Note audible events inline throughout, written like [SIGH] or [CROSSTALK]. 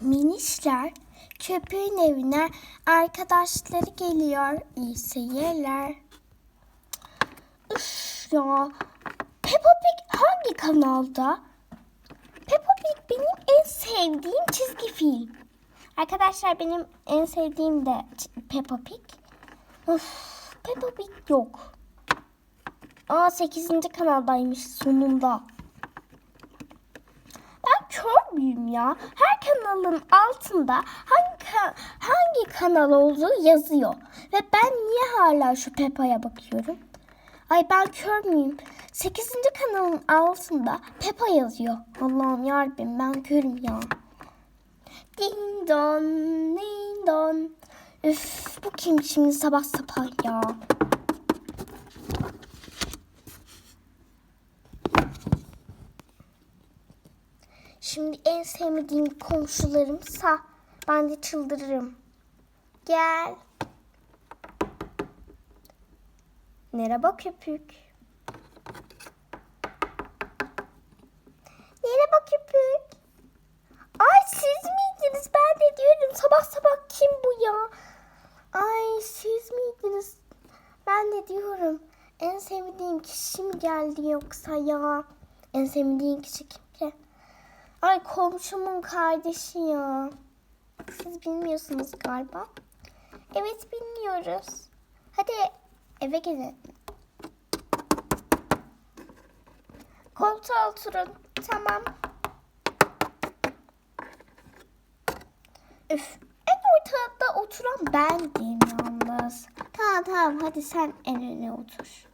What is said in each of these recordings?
Minişler köpüğün evine arkadaşları geliyor. İyi seyirler. Üf ya. Peppa Pig hangi kanalda? Peppa Pig benim en sevdiğim çizgi film. Arkadaşlar benim en sevdiğim de Peppa Pig. Of, Peppa Pig yok. Aa 8. kanaldaymış sonunda. Müyüm ya? Her kanalın altında hangi hangi kanal olduğu yazıyor. Ve ben niye hala şu Peppa'ya bakıyorum? Ay ben kör müyüm? 8. kanalın altında Peppa yazıyor. Allah'ım yarabbim ben körüm ya. Ding don, ding don. Üf bu kim şimdi sabah sabah ya? Şimdi en sevmediğim komşularımsa ben de çıldırırım. Gel. Merhaba köpük. Merhaba köpük. Ay siz miydiniz? Ben de diyorum sabah sabah kim bu ya? Ay siz miydiniz? Ben de diyorum en sevdiğim kişi mi geldi yoksa ya? En sevdiğin kişi kim ki? Ay komşumun kardeşi ya. Siz bilmiyorsunuz galiba. Evet bilmiyoruz. Hadi eve gelin. Koltuğa oturun. Tamam. Üf. En ortada oturan bendim yalnız. Tamam tamam hadi sen en öne otur.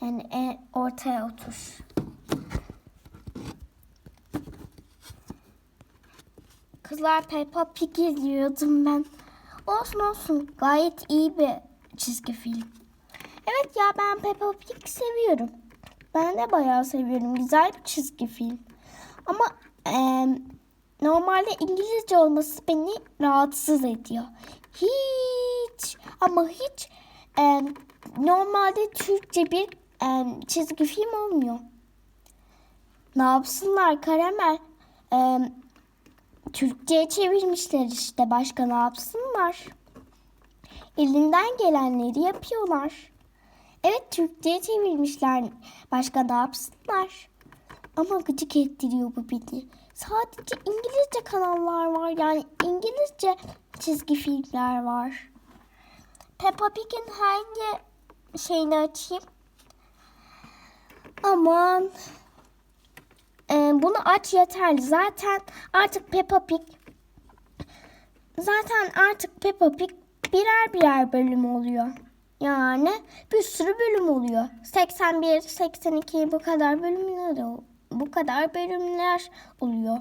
Yani en ortaya otur. Kızlar Peppa Pig izliyordum ben. Olsun olsun gayet iyi bir çizgi film. Evet ya ben Peppa Pig seviyorum. Ben de bayağı seviyorum. Güzel bir çizgi film. Ama eee, normalde İngilizce olması beni rahatsız ediyor. Hiç ama hiç eee, normalde Türkçe bir eee, çizgi film olmuyor. Ne yapsınlar Karamel? Eee Türkçe'ye çevirmişler işte. Başka ne yapsınlar? Elinden gelenleri yapıyorlar. Evet Türkçe'ye çevirmişler. Başka ne yapsınlar? Ama gıcık ettiriyor bu beni. Sadece İngilizce kanallar var. Yani İngilizce çizgi filmler var. Peppa Pig'in hangi şeyini açayım? Aman ee, bunu aç yeterli. Zaten artık Peppa Pig zaten artık Peppa Pig birer birer bölüm oluyor. Yani bir sürü bölüm oluyor. 81, 82 bu kadar bölümler bu kadar bölümler oluyor.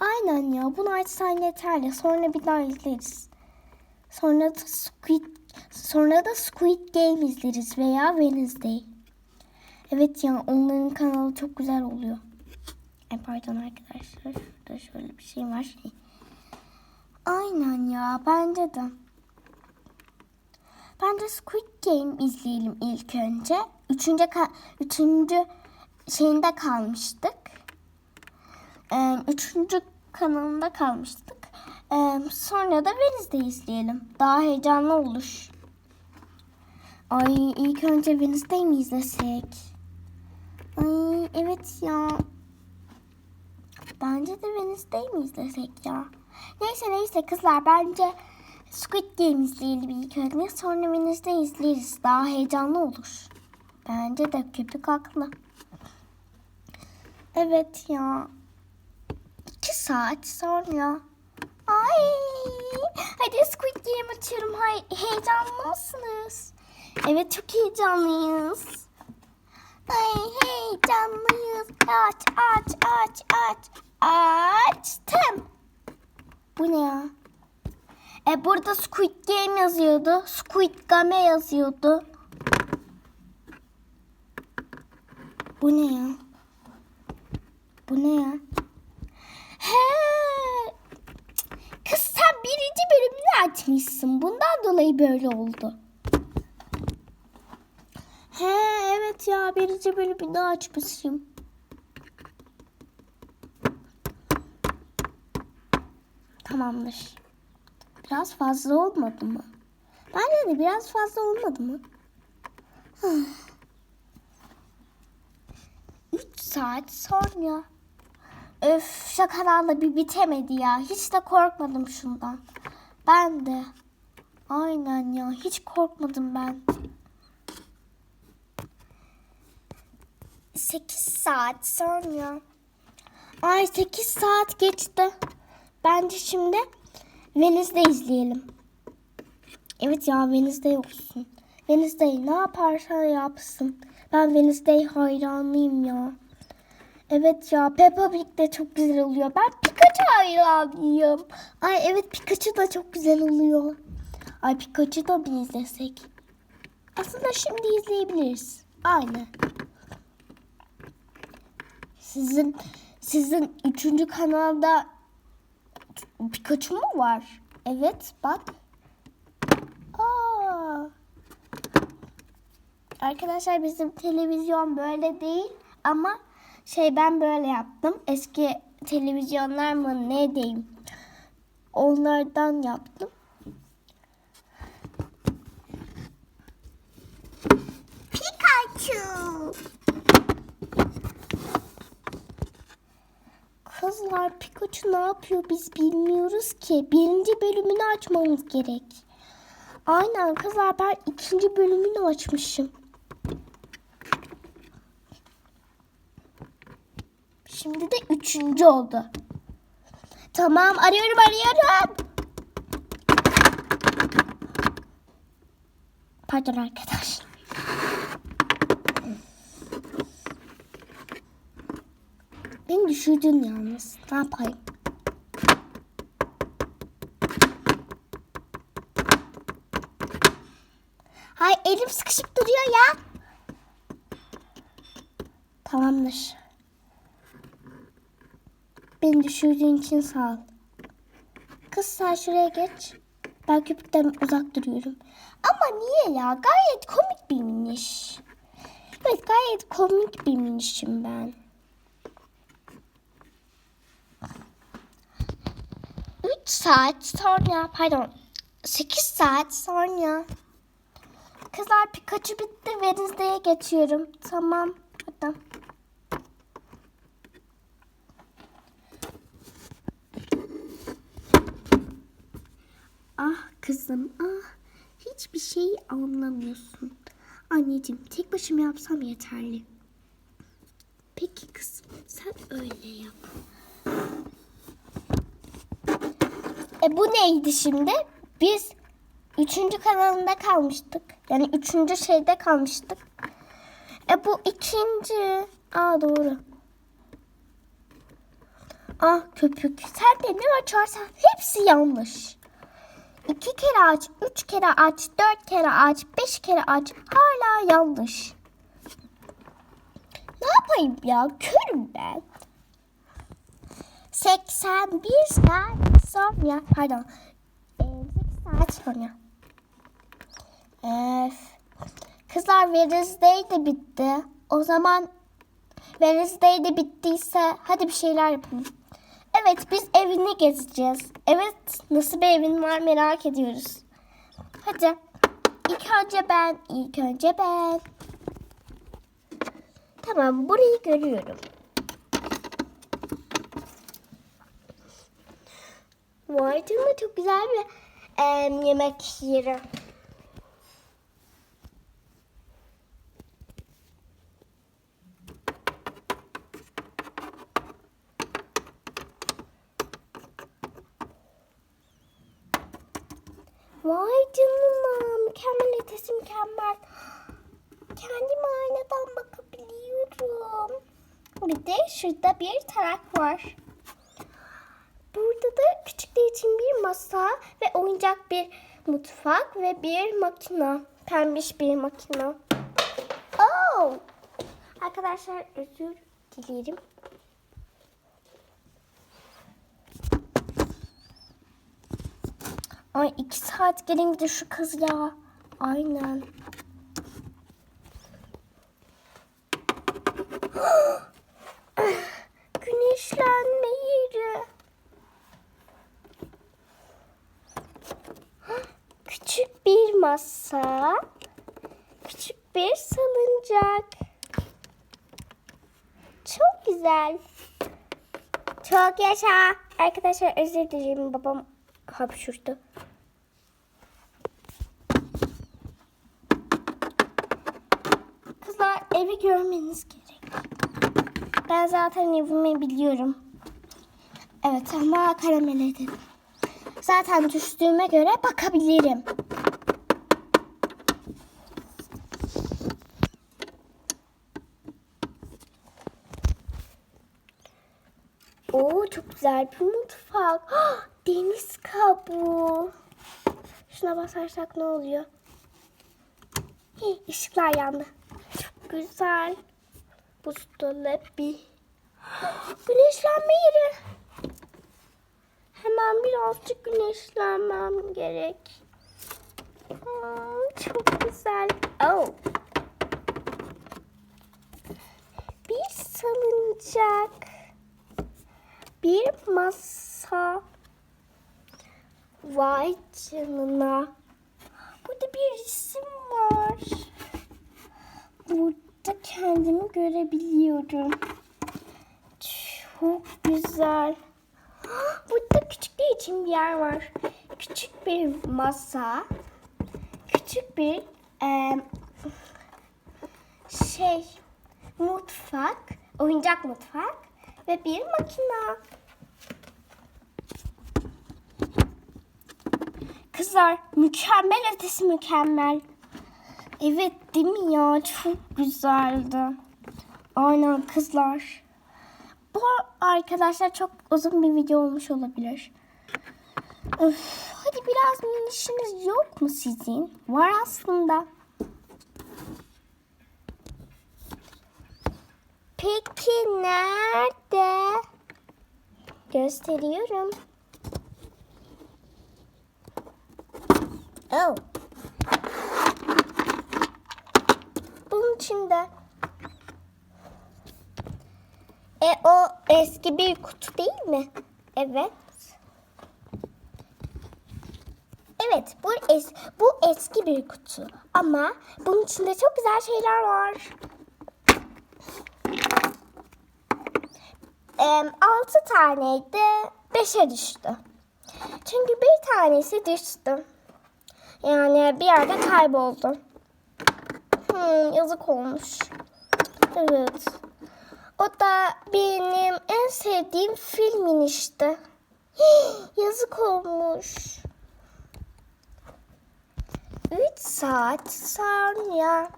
Aynen ya bunu açsan yeterli. Sonra bir daha izleriz. Sonra da Squid sonra da Squid Game izleriz veya Wednesday. Evet ya onların kanalı çok güzel oluyor. Ay pardon arkadaşlar. Şurada şöyle bir şey var. Aynen ya bence de. Bence Squid Game izleyelim ilk önce. Üçüncü, üçüncü şeyinde kalmıştık. Ee, üçüncü kanalında kalmıştık. Ee, sonra da Wednesday izleyelim. Daha heyecanlı olur. Ay ilk önce Wednesday mi izlesek? Ay evet ya. Bence de Wednesday mi izlesek ya? Neyse neyse kızlar bence Squid Game izleyelim ilk önce. Sonra Wednesday izleriz. Daha heyecanlı olur. Bence de köpük haklı. Evet ya. İki saat sonra. Ay. Hadi Squid Game açıyorum. Hay heyecanlı mısınız? Evet çok heyecanlıyız. Ay heyecanlıyız. Aç aç aç aç. Açtım. Bu ne ya? E burada Squid Game yazıyordu. Squid Game yazıyordu. Bu ne ya? Bu ne ya? He. Kız sen birinci bölümünü açmışsın. Bundan dolayı böyle oldu. He evet ya birinci bölümünü açmışım. Tamamdır. Biraz fazla olmadı mı? Bence de biraz fazla olmadı mı? [SIGHS] Üç saat sonra. Öf şakalarla bir bitemedi ya. Hiç de korkmadım şundan. Ben de. Aynen ya. Hiç korkmadım ben. 8 saat sonra. Ay 8 saat geçti. Bence şimdi Wednesday izleyelim. Evet ya Wednesday olsun. Wednesday ne yaparsa yapsın. Ben Wednesday hayranıyım ya. Evet ya Peppa Pig de çok güzel oluyor. Ben Pikachu hayranıyım. Ay evet Pikachu da çok güzel oluyor. Ay Pikachu da bir izlesek. Aslında şimdi izleyebiliriz. Aynen. Sizin sizin üçüncü kanalda Pikachu mu var? Evet bak. Aa. Arkadaşlar bizim televizyon böyle değil ama şey ben böyle yaptım. Eski televizyonlar mı ne diyeyim. Onlardan yaptım. Pikachu. Kızlar Pikachu ne yapıyor biz bilmiyoruz ki. Birinci bölümünü açmamız gerek. Aynen kızlar ben ikinci bölümünü açmışım. Şimdi de üçüncü oldu. Tamam arıyorum arıyorum. Pardon arkadaşlar. Beni düşürdün yalnız. Ne yapayım? Hay elim sıkışıp duruyor ya. Tamamdır. Beni düşürdüğün için sağ ol. Kız sen şuraya geç. Ben köpükten uzak duruyorum. Ama niye ya? Gayet komik bir miniş. Evet gayet komik bir minişim ben. 3 saat sonra pardon 8 saat sonra Kızlar Pikachu bitti Wednesday'e geçiyorum. Tamam. Hadi. Ah kızım ah. Hiçbir şey anlamıyorsun. Anneciğim tek başıma yapsam yeterli. Peki kızım sen öyle yap. E bu neydi şimdi? Biz üçüncü kanalında kalmıştık. Yani üçüncü şeyde kalmıştık. E bu ikinci. Aa doğru. Ah köpük. Sen de ne açarsan hepsi yanlış. İki kere aç, üç kere aç, dört kere aç, beş kere aç. Hala yanlış. Ne yapayım ya? Körüm ben. 81 saat sonra pardon 8 saat sonra Öf. Kızlar Wednesday de bitti. O zaman Wednesday de bittiyse hadi bir şeyler yapalım. Evet biz evini gezeceğiz. Evet nasıl bir evin var merak ediyoruz. Hadi. İlk önce ben, ilk önce ben. Tamam burayı görüyorum. Vay canına çok güzel bir em, yemek yeri. Vay canına mükemmel ötesi mükemmel. Kendime aynadan bakabiliyorum. Bir de şurada bir tarak var. Küçükler için bir masa ve oyuncak bir mutfak ve bir makina. Pembiş bir makina. Oh! Arkadaşlar özür dilerim. Ay iki saat gelince şu kız ya. Aynen. [GASPS] Güneşlenme yeri. Masa, küçük bir salıncak. Çok güzel. Çok yaşa. Arkadaşlar özür dilerim babam hapşurdu. Kızlar evi görmeniz gerek. Ben zaten evimi biliyorum. Evet ama karamel edin. Zaten düştüğüme göre bakabilirim. Oo çok güzel bir mutfak. Ah, Deniz kabuğu. Şuna basarsak ne oluyor? Hii, ışıklar yandı. Çok güzel. Buzdolabı. [GASPS] Güneşlenme yeri. Hemen birazcık güneşlenmem gerek. Hmm, çok güzel. Oh. Bir salıncak. Bir masa. Vay canına. Burada bir resim var. Burada kendimi görebiliyorum. Çok güzel. Burada küçük bir için bir yer var. Küçük bir masa. Küçük bir em, şey mutfak, oyuncak mutfak ve bir makina. Kızlar mükemmel ötesi mükemmel. Evet değil mi ya? Çok güzeldi. Aynen kızlar. Bu arkadaşlar çok uzun bir video olmuş olabilir. Öf, hadi biraz minişiniz yok mu sizin? Var aslında. Peki nerede? Gösteriyorum. Oh. Bunun içinde. E o eski bir kutu değil mi? Evet. Evet, bu es bu eski bir kutu. Ama bunun içinde çok güzel şeyler var. Em, altı taneydi, beşe düştü. Çünkü bir tanesi düştü. Yani bir yerde kayboldu. Hmm, yazık olmuş. Evet. O da benim en sevdiğim filmin işte. [GASPS] Yazık olmuş. Üç saat sonra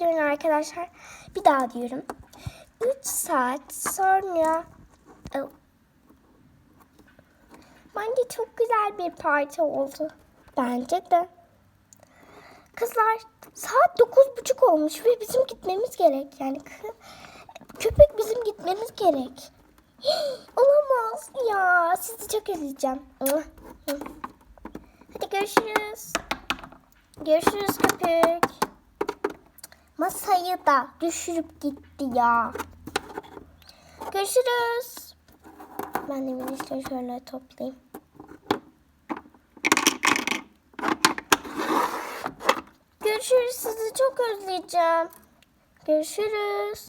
Durun arkadaşlar. Bir daha diyorum. Üç saat sonra. Bence çok güzel bir parti oldu. Bence de. Kızlar saat dokuz buçuk olmuş ve bizim gitmemiz gerek. Yani köpek bizim gitmemiz gerek. [GASPS] Olamaz ya. Sizi çok özleyeceğim. [LAUGHS] Hadi görüşürüz. Görüşürüz köpek. Masayı da düşürüp gitti ya. Görüşürüz. Ben de minişleri şöyle toplayayım. Görüşürüz. Sizi çok özleyeceğim. Görüşürüz.